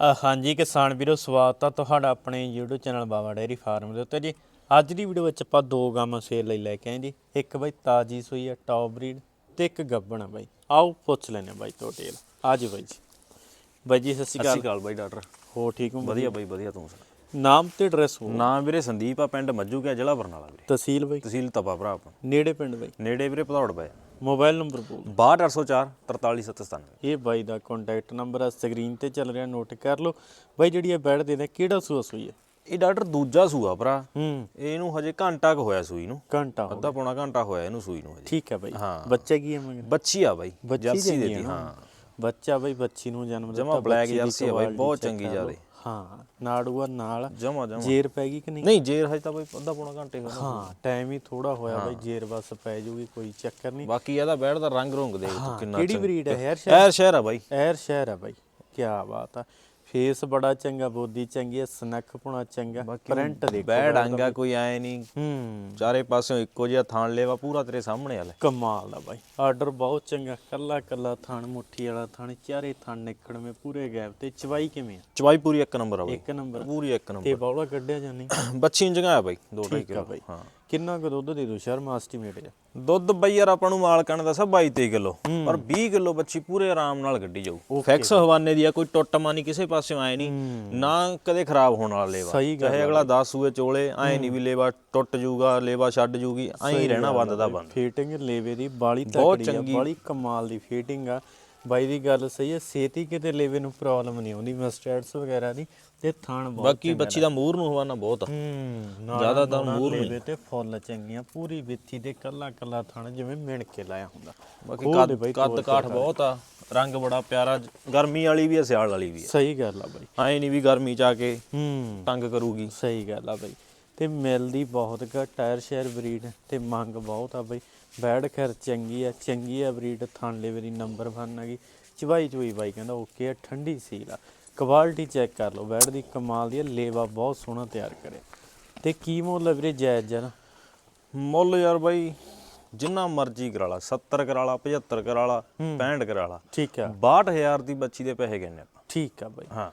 ਹਾਂਜੀ ਕਿਸਾਨ ਵੀਰੋ ਸਵਾਗਤ ਆ ਤੁਹਾਡਾ ਆਪਣੇ YouTube channel Baba dairy farm ਦੇ ਉੱਤੇ ਜੀ। ਅੱਜ ਦੀ ਵੀਡੀਓ ਵਿੱਚ ਆਪਾਂ ਦੋ ਗਾਵਾਂ ਸੇਲ ਲਈ ਲੈ ਕੇ ਆਏ ਜੀ। ਇੱਕ ਬਾਈ ਤਾਜੀ ਸੂਈ ਆ ਟੌਪ ਬਰੀਡ ਤੇ ਇੱਕ ਗੱਬਣ ਆ ਬਾਈ। ਆਓ ਪੁੱਛ ਲੈਨੇ ਬਾਈ ਤੋਂ ਡਿਟੇਲ ਆਜੋ ਬਾਈ ਜੀ। ਬਾਈ ਜੀ ਸਤਿ ਸ਼੍ਰੀ ਅਕਾਲ। ਅਕਾਲ ਬਾਈ ਡਾਕਟਰ। ਹੋ ਠੀਕ ਹੋ ਵਧੀਆ ਬਾਈ ਵਧੀਆ ਤੂੰ ਸੁਣਾ। ਨਾਮ ਤੇ ਐਡਰੈਸ ਹੋ ਨਾਮ ਵੀਰੇ ਸੰਦੀਪ ਆ ਪਿੰਡ ਮੱਜੂ ਕਿਆ ਜ਼ਿਲ੍ਹਾ ਬਰਨਾਲਾ ਵੀਰੇ। ਤਹਿਸੀਲ ਬਾਈ। ਤਹਿਸੀਲ ਤਪਾ ਭਰਾ ਆਪਾਂ ਨੇੜੇ ਪਿੰਡ ਬਾਈ। ਨੇੜੇ ਵੀਰੇ ਭਦੌੜ ਪਏ। ਮੋਬਾਈਲ ਨੰਬਰ ਬੋਲ 62804 43797 ਇਹ ਬਾਈ ਦਾ ਕੰਟੈਕਟ ਨੰਬਰ ਆ ਸਕਰੀਨ ਤੇ ਚੱਲ ਰਿਹਾ ਨੋਟ ਕਰ ਲਓ। ਬਾਈ ਜਿਹੜੀ ਇਹ ਬੈਡ ਦੇ ਦੇ ਕਿਹੜਾ ਸੂਆ ਸੂਈ ਹੈ? ਇਹ ਡਾਕਟਰ ਦੂਜਾ ਸੂਆ ਭਰਾ। ਹੂੰ। ਇਹਨੂੰ ਹਜੇ ਘੰਟਾ ਕੁ ਹੋਇਆ ਸੂਈ ਨੂੰ। ਘੰਟਾ ਹੋ ਅੱਧਾ ਪੌਣਾ ਘੰਟਾ ਹੋਇਆ ਇਹਨੂੰ ਸੂਈ ਨੂੰ ਹਜੇ। ਠੀਕ ਹੈ ਬਾਈ। ਹਾਂ। ਬੱਚਾ ਕੀ ਹੈ ਮਗਰ? ਬੱਚੀ ਆ ਬਾਈ ਬੱਚੀ ਜਰਸੀ ਦੇਤੀ ਹੈ ਬੱਚਾ ਬਈ ਬੱਚੀ ਨੂੰ ਜਨਮ ਦਿੱਤਾ ਜਮਾਂ ਦੀ jersey ਆ ਬਾਈ, ਬਹੁਤ ਚੰਗੀ। ਜ਼ਿਆਦੇ। ਹਾਂ ਨਾੜੂਆ ਨਾਲ ਜਮਾ ਜਮਾ। ਜੇਰ ਪੈ ਗਈ ਕਿ ਨਹੀਂ? ਨਹੀਂ ਜੇਰ ਹਜੇ ਤਾਂ ਬਾਈ ਅੱਧਾ ਪੌਣਾ ਘੰਟੇ ਹੋਇਆ ਹਾਂ ਟਾਈਮ ਹੀ ਥੋੜਾ ਹੋਇਆ ਬਈ ਜੇਰ ਬਸ ਪੈ ਜੂਗੀ ਕੋਈ ਚੱਕਰ ਨਹੀਂ। ਬਾਕੀ ਇਹਦਾ ਬੈੜ ਦਾ ਰੰਗ ਰੰਗ ਦੇਖ ਤੂੰ ਕਿੰਨਾ ਕਿਹੜੀ। ਬਰੀਡ ਹੈ ਯਾਰ ਸ਼ਹਿਰ? ਸ਼ਹਿਰ ਆ ਬਾਈ। ਐਰ ਸ਼ਹਿਰ ਹੈ ਬਾਈ ਕੀ ਬਾਤ ਆ। ਫੇਸ ਬੜਾ ਚੰਗਾ ਬੋਦੀ ਚੰਗੀ ਹੈ ਸਨੱਖ ਪੁਣਾ ਚੰਗਾ ਪ੍ਰਿੰਟ ਦੇਖੋ ਬੈੜ ਆਂਗਾ ਕੋਈ ਐ ਨਹੀਂ। ਹੂੰ। ਚਾਰੇ ਪਾਸਿਓਂ ਇੱਕੋ ਜਿਹਾ ਥਾਣ ਲੇਵਾ ਪੂਰਾ ਤੇਰੇ ਸਾਹਮਣੇ ਵਾਲਾ। ਕਮਾਲ ਦਾ ਬਾਈ। ਆਰਡਰ ਬਹੁਤ ਚੰਗਾ ਕੱਲਾ ਕੱਲਾ ਥਣ ਮੁੱਠੀ ਵਾਲਾ ਥਣ ਚਾਰੇ ਥਣ ਨਿਕੜਵੇਂ ਪੂਰੇ ਗੈਪ ਤੇ ਚਵਾਈ ਕਿਵੇਂ ਆ? ਚਵਾਈ ਪੂਰੀ ਇੱਕ ਨੰਬਰ ਆ ਬਾਈ। ਇੱਕ ਨੰਬਰ। ਪੂਰੀ ਇੱਕ ਨੰਬਰ। ਤੇ ਬੌਲਾ ਕੱਢਿਆ ਜਾਨੀ ਬੱਚੀ ਜਗ੍ਹਾ ਬਾਈ 2.5 ਠੀਕ ਆ ਕਿਲੋ। ਹਾਂ। ਕਿੰਨਾ ਕੁ ਦੁੱਧ ਦੇ ਦੋ ਸ਼ਰਮ ਐਸਟੀਮੇਟ ਜਾ ਦੁੱਧ ਬਈ ਯਾਰ ਆਪਾਂ ਨੂੰ ਮਾਲ ਕਣ ਦਾ ਸਭ 22 23 ਕਿਲੋ। ਪਰ 20 ਕਿਲੋ ਬੱਚੀ ਪੂਰੇ ਆਰਾਮ ਨਾਲ ਗੱਡੀ ਜਾਊ। ਫੈਕਸ ਹਵਾਨੇ ਦੀ ਆ ਕੋਈ ਟੁੱਟਮਾ ਨਹੀਂ ਕਿਸੇ ਪਾਸਿਓਂ ਆਏ ਨਹੀਂ। ਨਾ ਕਦੇ ਖਰਾਬ ਹੋਣ ਵਾਲਾ ਲੇਵਾ। ਚਾਹੇ ਅਗਲਾ 10 ਸੂਏ ਚੋਲੇ ਆਏ ਨਹੀਂ ਵੀ ਲੇਵਾ ਟੁੱਟ ਜਾਊਗਾ ਲੇਵਾ ਛੱਡ ਜੂਗੀ ਐਂ ਹੀ ਰਹਿਣਾ ਬੰਦ ਦਾ ਬੰਦ। ਫੀਟਿੰਗ ਲੇਵੇ ਦੀ ਬਾਲੀ ਤਕੜੀ ਆ। ਬਾਲੀ ਕਮਾਲ ਦੀ ਫੀਟਿੰਗ ਆ। ਬਾਈ ਦੀ ਗੱਲ ਸਹੀ ਹੈ ਸੇਤੀ ਕਿਤੇ ਲੇਵੇ ਨੂੰ ਪ੍ਰੋਬਲਮ ਨਹੀਂ ਆਉਂਦੀ ਮਸਟਰਡਸ ਵਗੈਰਾ ਦੀ ਤੇ ਥਣ ਬਹੁਤ ਬਾਕੀ ਬੱਚੀ ਦਾ ਮੂਰ ਨੂੰ ਹਵਾਨਾ ਬਹੁਤ ਆ। ਹੂੰ ਜ਼ਿਆਦਾਤਰ ਮੂਰ ਨਹੀਂ। ਲੇਵੇ ਤੇ ਫੁੱਲ ਚੰਗੀਆਂ ਪੂਰੀ ਵਿੱਥੀ ਤੇ ਕੱਲਾ ਕੱਲਾ ਥਣ ਜਿਵੇਂ ਮਿਣ ਕੇ ਲਾਇਆ ਹੁੰਦਾ। ਬਾਕੀ ਖੋਲ ਦੇ ਕੱਦ ਕਾਠ ਬਹੁਤ ਆ ਰੰਗ ਬੜਾ ਪਿਆਰਾ ਗਰਮੀ ਵਾਲੀ ਵੀ ਆ ਸਿਆਲ ਵਾਲੀ ਵੀ ਸਹੀ ਗੱਲ ਆ ਬਾਈ। ਆ ਐਂ ਨਹੀਂ ਵੀ ਗਰਮੀ ਚ ਆ ਕੇ ਹੂੰ। ਤੰਗ ਕਰੂਗੀ। ਸਹੀ ਗੱਲ ਆ ਬਾਈ। ਤੇ ਮਿਲਦੀ ਬਹੁਤ ਘੱਟ ਟਾਇਰ ਸ਼ੇਅਰ ਬਰੀਡ ਤੇ ਮੰਗ ਬਹੁਤ ਆ ਬਾਈ। ਬੈਡ ਖੈਰ ਚੰਗੀ ਆ ਚੰਗੀ ਆ ਬਰੀਡ ਥਣ ਲੈਵੇ ਦੀ ਨੰਬਰ 1 ਹੈਗੀ ਚਵਾਈ ਚੁਈ ਬਾਈ ਕਹਿੰਦਾ ਓਕੇ ਆ ਠੰਡੀ ਸੀਲ ਆ। ਕੁਆਲਿਟੀ ਚੈੱਕ ਕਰ ਲਓ ਬੈਡ ਦੀ ਕਮਾਲ ਦੀ ਆ ਲੇਵਾ ਬਹੁਤ ਸੋਹਣਾ ਤਿਆਰ ਕਰਿਆ। ਤੇ ਕੀ ਮੁੱਲ ਆ ਵੀਰੇ ਜਾਇਜ਼ ਜਨ? ਮੁੱਲ ਯਾਰ ਬਾਈ ਜਿੰਨਾ ਮਰਜ਼ੀ ਕਰਾ ਲਾ 70 ਕਰਾ ਲਾ 75 ਕਰਾ ਲਾ 65 ਕਰਾ ਲਾ। ਠੀਕ ਆ। 62000 ਦੀ ਬੱਚੀ ਦੇ ਪੈਸੇ ਕਹਿੰਨੇ ਆਪਾਂ। ਠੀਕ ਆ ਬਾਈ। ਹਾਂ।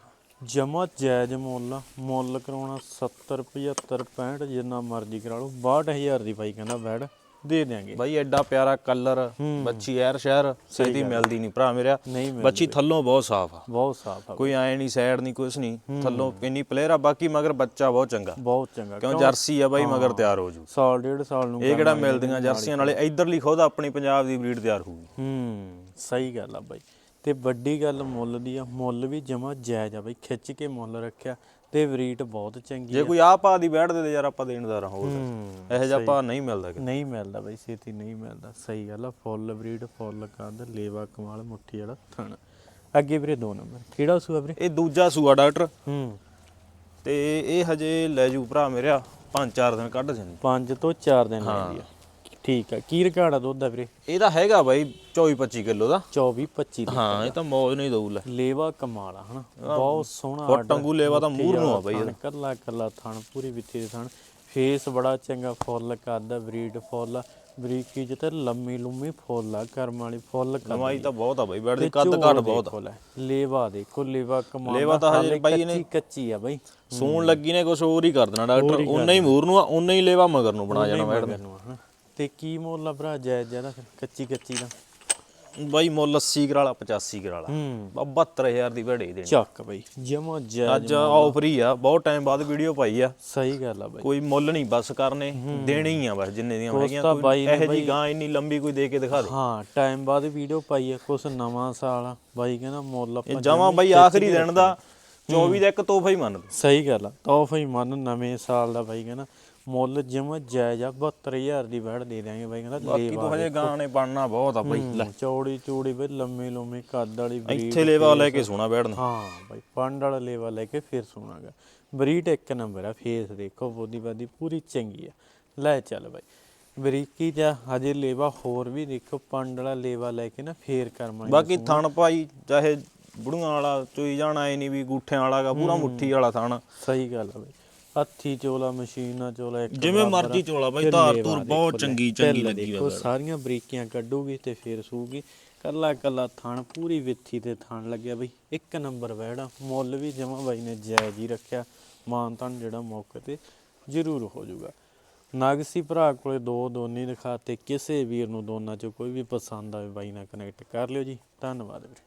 ਜਮਾ ਜਾਇਜ਼ ਮੁੱਲ। ਮੁੱਲ ਕਰਾਉਣਾ 70 75 65 ਜਿੰਨਾ ਮਰਜ਼ੀ ਕਰਾ ਲਓ। 62000 ਦੀ ਬਾਈ ਕਹਿੰਦਾ ਬੈਡ ਦੇ ਦਿਆਂਗੇ। ਬਾਈ ਐਡਾ ਪਿਆਰਾ ਕਲਰ ਬੱਚੀ ਐਰ ਸ਼ਹਿਰ ਛੇਤੀ ਮਿਲਦੀ ਨਹੀਂ। ਭਰਾ ਮੇਰਾ। ਬੱਚੀ ਥੱਲੋਂ ਬਹੁਤ ਸਾਫ਼ ਆ। ਬਹੁਤ ਸਾਫ਼ ਆ ਕੋਈ ਐ ਨਹੀਂ ਸਾਈਡ ਨਹੀਂ ਕੁਛ ਨਹੀਂ। ਥੱਲੋਂ ਇੰਨੀ ਪਲੇਅਰ ਆ ਬਾਕੀ ਮਗਰ ਬੱਚਾ ਬਹੁਤ ਚੰਗਾ। ਬਹੁਤ ਚੰਗਾ। ਕਿਉਂ ਜਰਸੀ ਆ ਬਾਈ ਮਗਰ ਤਿਆਰ ਹੋ ਜੂ ਸਾਲ ਡੇਢ ਸਾਲ ਨੂੰ ਇਹ ਕਿਹੜਾ ਮਿਲਦੀਆਂ ਜਰਸੀਆਂ ਨਾਲੇ ਇਧਰਲੀ ਖੁਦ ਆਪਣੀ ਪੰਜਾਬ ਦੀ ਬਰੀਡ ਤਿਆਰ ਹੋਊਗੀ। ਹੂੰ ਸਹੀ ਗੱਲ ਆ ਬਾਈ। ਤੇ ਵੱਡੀ ਗੱਲ ਮੁੱਲ ਦੀ ਆ ਮੁੱਲ ਵੀ ਜਮਾ ਜਾਇਜ਼ ਆ ਬਾਈ ਖਿੱਚ ਕੇ ਮੁੱਲ ਰੱਖਿਆ ਤੇ ਬਰੀਡ ਬਹੁਤ ਚੰਗੀ ਜੇ ਆ। ਕੋਈ ਆ ਪਾ ਦੀ ਬੈਠ ਦੇ ਯਾਰ ਆਪਾਂ ਦੇਣ ਦਾ ਰਹੋ ਹੂੰ ਇਹੋ ਜਿਹਾ ਆਪਾਂ ਨਹੀਂ ਮਿਲਦਾ ਕਿਤੇ। ਨਹੀਂ ਮਿਲਦਾ ਬਾਈ ਛੇਤੀ ਨਹੀਂ ਮਿਲਦਾ। ਸਹੀ ਗੱਲ ਆ ਫੁੱਲ ਬਰੀਡ ਫੁੱਲ ਕੰਦ ਲੇਵਾ ਕਮਾਲ ਮੁੱਠੀ ਵਾਲਾ ਥਣ। ਅੱਗੇ ਵੀਰੇ ਦੋ ਨੰਬਰ ਕਿਹੜਾ ਸੂਆ ਵੀਰੇ? ਇਹ ਦੂਜਾ ਸੂਆ ਡਾਕਟਰ। ਹੂੰ। ਤੇ ਇਹ ਹਜੇ ਲੈ ਜੂ ਭਰਾ ਮੇਰਿਆ ਪੰਜ ਚਾਰ ਦਿਨ ਕੱਢ ਜਾਣੀ 5 ਤੋਂ 4 ਦਿਨ ਲੈਂਦੀ ਆ। ਠੀਕ ਆ। ਕੀ ਰਿਕਾਰਡ ਆ ਦੁੱਧ ਦਾ ਵੀਰੇ? ਇਹਦਾ ਹੈਗਾ ਬਾਈ 24 25 ਕਿਲੋ ਦਾ। 24 25 ਦੀ ਹਾਂ ਇਹ ਤਾਂ ਮੌਜ ਨਹੀਂ ਦਊ ਲੈ। ਲੇਵਾ ਕਮਾਲ ਆ ਹਨਾ? ਬਹੁਤ ਸੋਹਣਾ ਫੁੱਟ ਵਾਂਗੂ ਲੇਵਾ ਤਾਂ ਮੂਰ ਨੂੰ ਆ ਬਾਈ ਥਣ ਕੱਲਾ ਕੱਲਾ ਥਣ ਪੂਰੀ ਵਿੱਥੀ ਦੇ ਥਣ। ਫੇਸ ਬੜਾ ਚੰਗਾ ਫੁੱਲ ਕਰਦਾ ਬਰੀਡ ਫੁੱਲ ਬਰੀਕੀ ਜਿੱਤੇ ਲੰਮੀ ਲੰਮੀ ਫੁੱਲ ਆ ਕਰਮ ਵਾਲੀ ਫੁੱਲ ਕਮਾਈ ਤਾਂ ਬਹੁਤ ਆ ਬਾਈ ਬੈਠ ਦੀ ਕੱਦ ਘੱਟ ਬਹੁਤ ਆ। ਲੇਵਾ ਦੇਖੋ ਲੇਵਾ ਕਮਾਲ ਲੇਵਾ ਤਾਂ ਹਜੇ ਬਾਈ ਕੱਚੀ ਕੱਚੀ ਆ ਬਾਈ। ਸੂਣ ਲੱਗੀ ਨੇ ਕੁਝ ਹੋਰ ਹੀ ਕਰ ਦੇਣਾ ਡਾਕਟਰ। ਉਨਾ ਹੀ ਮੂਰ ਨੂੰ ਆ ਉਨਾ ਹੀ ਲੇਵਾ ਮਗਰ ਨੂੰ ਬਣਾ ਜਾਣਾ ਹਨਾ? ਤੇ ਕੀ ਮੁੱਲ ਆ ਭਰਾ ਜਾਇਜ਼ ਜ਼ਿਆਦਾ ਫਿਰ ਕੱਚੀ ਕੱਚੀ ਦਾ ਬਾਈ ਮੁੱਲ 80 ਕਰਾਲਾ 85 ਕਰਾਲਾ ਹੂੰ। 72000 ਦੀ ਭੇੜੇ ਦੇਣੀ। ਚੱਕ ਬਾਈ ਜਮਾ ਜਾਇਜ਼ ਅੱਜ ਆਫਰ ਹੀ ਆ ਬਹੁਤ ਟਾਈਮ ਬਾਅਦ ਵੀਡੀਓ ਪਾਈ ਆ। ਸਹੀ ਗੱਲ ਆ ਬਾਈ। ਕੋਈ ਮੁੱਲ ਨਹੀਂ ਬਸ ਕਰਨੇ ਦੇਣੇ ਹੀ ਆ ਬਸ ਜਿੰਨੇ ਦੀਆਂ ਹੈਗੀਆਂ ਕੋਈ ਇਹੋ ਜੀ ਗਾਂ ਇੰਨੀ ਲੰਬੀ ਕੋਈ ਦੇ ਕੇ ਦਿਖਾ ਦੇ। ਹਾਂ ਟਾਈਮ ਬਾਅਦ ਵੀਡੀਓ ਪਾਈ ਆ ਕੁਛ ਨਵਾਂ ਸਾਲ ਆ। ਬਾਈ ਕਹਿੰਦਾ ਮੁੱਲ ਆਪਾਂ ਜਮਾ ਬਾਈ ਆਖਰੀ ਦਿਨ ਦਾ 24 ਦਾ ਇੱਕ ਤੋਹਫਾ ਹੀ ਮੰਨ ਸਹੀ ਗੱਲ ਆ ਤੋਹਫਾ ਹੀ ਮਨ ਨਵੇਂ ਸਾਲ ਦਾ ਬਾਈ ਕਹਿੰਦਾ। ਮੁੱਲ ਜਿਵੇਂ ਜਾਇਜ਼ ਆ 72000 ਦੀ ਵੜ ਦੇ ਦਿਆਂਗੇ ਬਾਈ ਕਹਿੰਦਾ ਬਾਕੀ ਤੂੰ ਹਜੇ ਗਾਂ ਨੇ ਬਣਨਾ ਬਹੁਤ ਆ ਬਾਈ। ਲੈ। ਚੌੜੀ ਚੂੜੀ ਬਈ ਲੰਮੀ ਲੰਮੀ ਕੱਦ ਵਾਲੀ ਇੱਥੇ ਲੇਵਾ ਲੈ ਕੇ ਸੋਣਾ ਬੈਠਣਾ ਹਾਂ ਬਾਈ ਪੰਡ ਵਾਲਾ ਲੇਵਾ ਲੈ ਕੇ ਫਿਰ ਸੋਣਾਗਾ ਬਰੀਡ ਇੱਕ ਨੰਬਰ ਆ ਫੇਸ ਦੇਖੋ ਬੋਦੀ ਬਾਦੀ ਪੂਰੀ ਚੰਗੀ ਆ। ਲੈ ਚੱਲ ਬਾਈ ਬਰੀਕੀ ਦਾ ਹਜੇ ਲੇਵਾ ਹੋਰ ਵੀ ਦੇਖੋ ਪੰਡ ਵਾਲਾ ਲੇਵਾ ਲੈ ਕੇ ਨਾ ਫੇਰ ਕਰਮਾਂਗੇ ਬਾਕੀ ਥਣ ਭਾਈ ਚਾਹੇ ਬੁੜੀਆਂ ਵਾਲਾ ਚੋਈ ਜਾਣਾ ਐ ਨਹੀਂ ਵੀ ਗੂਠਿਆਂ ਵਾਲਾ ਗਾ ਪੂਰਾ ਮੁੱਠੀ ਵਾਲਾ ਥਣ। ਸਹੀ ਗੱਲ ਆ ਬਾਈ। ਹੱਥੀ ਚੋਲਾ ਮਸ਼ੀਨਾਂ ਚੋਲਾ ਇੱਕ ਜਿਵੇਂ। ਮਰਜ਼ੀ ਚੋਲਾ ਬਾਈ ਧਾਰ ਧੂਰ ਬਹੁਤ। ਚੰਗੀ ਚੰਗੀ ਲੱਗੀ ਦੇਖੋ ਸਾਰੀਆਂ ਬਰੀਕੀਆਂ ਕੱਢੂਗੀ ਤੇ ਫਿਰ ਸੂਗੀ ਕੱਲਾ ਕੱਲਾ ਥਣ ਪੂਰੀ ਵਿੱਥੀ ਤੇ ਥਣ ਲੱਗਿਆ ਬਈ। ਇੱਕ ਨੰਬਰ ਵੈੜਾ ਮੁੱਲ ਵੀ ਜਮਾ ਬਾਈ ਨੇ ਜਾਇਜ਼ ਹੀ ਰੱਖਿਆ। ਮਾਨ ਤਾਨ ਜਿਹੜਾ ਮੌਕੇ ਤੇ ਜ਼ਰੂਰ ਹੋ ਜਾਊਗਾ। ਨਾਗਸੀ ਭਰਾ ਕੋਲੇ ਦੋ ਦੋਨੇ ਦਿਖਾਤੇ ਕਿਸੇ ਵੀਰ ਨੂੰ ਦੋਨਾਂ ਚੋਂ ਕੋਈ ਵੀ ਪਸੰਦ ਆਵੇ ਬਾਈ ਨਾਲ ਕਨੈਕਟ ਕਰ ਲਿਓ ਜੀ। ਧੰਨਵਾਦ ਵੀਰੇ।